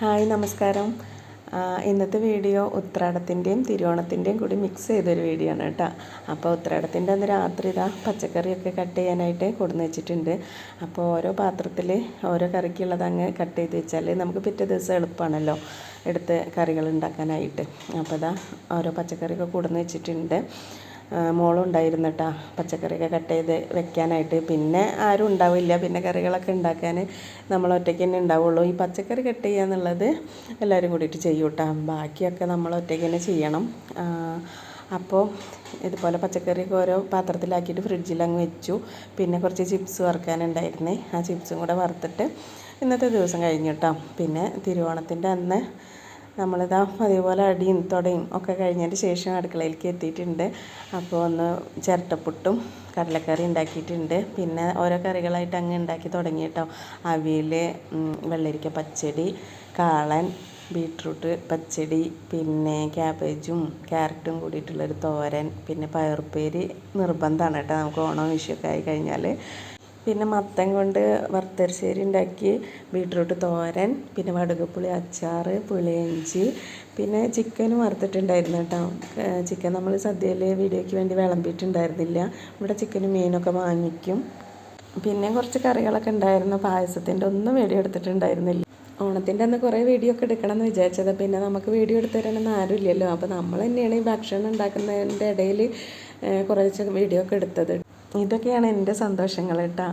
Hi നമസ്കാരം. ഇന്നത്തെ video ഉത്രാടത്തിന്റെയും തിരുവോണത്തിന്റെയും കൂടി മിക്സ് ചെയ്തൊരു വീഡിയോ ആണ് കേട്ടോ. അപ്പോൾ ഉത്രാടത്തിന്റെ അന്ന് രാത്രി ഇതാ പച്ചക്കറിയൊക്കെ കട്ട് ചെയ്യാനായിട്ട് കൊടുന്ന് വെച്ചിട്ടുണ്ട്. അപ്പോൾ ഓരോ പാത്രത്തിൽ ഓരോ കറിക്കുള്ളത് അങ്ങ് കട്ട് ചെയ്ത് വെച്ചാൽ നമുക്ക് പിറ്റേ ദിവസം എളുപ്പമാണല്ലോ എടുത്ത് കറികൾ ഉണ്ടാക്കാനായിട്ട്. അപ്പോൾ ഇതാ ഓരോ പച്ചക്കറിയൊക്കെ കൊടുന്ന് വെച്ചിട്ടുണ്ട്. ആ, മോളും ഉണ്ടായിരുന്നു കേട്ടോ പച്ചക്കറിയൊക്കെ കട്ട് ചെയ്ത് വെക്കാനായിട്ട്. പിന്നെ ആരും ഉണ്ടാവില്ല. പിന്നെ കറികളൊക്കെ ഉണ്ടാക്കാൻ നമ്മൾ ഒറ്റയ്ക്ക് തന്നെ ഉണ്ടാവുള്ളൂ. ഈ പച്ചക്കറി കട്ട് ചെയ്യുക എന്നുള്ളത് എല്ലാവരും കൂടിയിട്ട് ചെയ്യും കേട്ടോ ബാക്കിയൊക്കെ നമ്മൾ ഒറ്റയ്ക്ക് തന്നെ ചെയ്യണം. അപ്പോൾ ഇതുപോലെ പച്ചക്കറിയൊക്കെ ഓരോ പാത്രത്തിലാക്കിയിട്ട് ഫ്രിഡ്ജിൽ അങ്ങ് വെച്ചു. പിന്നെ കുറച്ച് ചിപ്സ് വറുക്കാനുണ്ടായിരുന്നേ. ആ ചിപ്സും കൂടെ വറുത്തിട്ട് ഇന്നത്തെ ദിവസം കഴിഞ്ഞു കേട്ടോ പിന്നെ തിരുവോണത്തിന്റെ അന്ന് നമ്മളിതാ അതേപോലെ അടിയും തുടയും ഒക്കെ കഴിഞ്ഞതിന് ശേഷം അടുക്കളയിലേക്ക് എത്തിയിട്ടുണ്ട്. അപ്പോൾ ഒന്ന് ചിരട്ടപ്പുട്ടും കടലക്കറി ഉണ്ടാക്കിയിട്ടുണ്ട്. പിന്നെ ഓരോ കറികളായിട്ട് അങ്ങ് ഉണ്ടാക്കി തുടങ്ങി കേട്ടോ. അവിയൽ വെള്ളരിക്ക പച്ചടി കാളൻ ബീട്രൂട്ട് പച്ചടി പിന്നെ ക്യാബേജും ക്യാരറ്റും കൂടിയിട്ടുള്ളൊരു തോരൻ പിന്നെ പയറുപ്പേരി നിർബന്ധമാണ് കേട്ടോ. നമുക്ക് ഓണം വിഷുവൊക്കെ ആയി കഴിഞ്ഞാൽ പിന്നെ മത്തൻ കൊണ്ട് വറുത്തരിശ്ശേരി ഉണ്ടാക്കി ബീട്രൂട്ട് തോരൻ പിന്നെ വടുകപ്പുളി അച്ചാർ പുളിയിഞ്ചി പിന്നെ ചിക്കനും വറുത്തിട്ടുണ്ടായിരുന്നു കേട്ടോ. ചിക്കൻ നമ്മൾ സദ്യയിൽ വീഡിയോയ്ക്ക് വേണ്ടി വിളമ്പിയിട്ടുണ്ടായിരുന്നില്ല. ഇവിടെ ചിക്കനും മീനൊക്കെ വാങ്ങിക്കും. പിന്നെ കുറച്ച് കറികളൊക്കെ ഉണ്ടായിരുന്നു. പായസത്തിന്റെ ഒന്നും വീഡിയോ എടുത്തിട്ടുണ്ടായിരുന്നില്ല. ഓണത്തിന്റെ അന്ന് കുറേ വീഡിയോ ഒക്കെ എടുക്കണം എന്ന് വിചാരിച്ചത്. പിന്നെ നമുക്ക് വീഡിയോ എടുത്തു തരാനൊന്നും ആരുമില്ലല്ലോ. അപ്പോൾ നമ്മൾ തന്നെയാണ് ഈ ഭക്ഷണം ഉണ്ടാക്കുന്നതിന്റെ ഇടയിൽ കുറച്ച് വീഡിയോ ഒക്കെ എടുത്തത്. ഇതൊക്കെയാണ് എന്റെ സന്തോഷങ്ങൾ കേട്ടോ.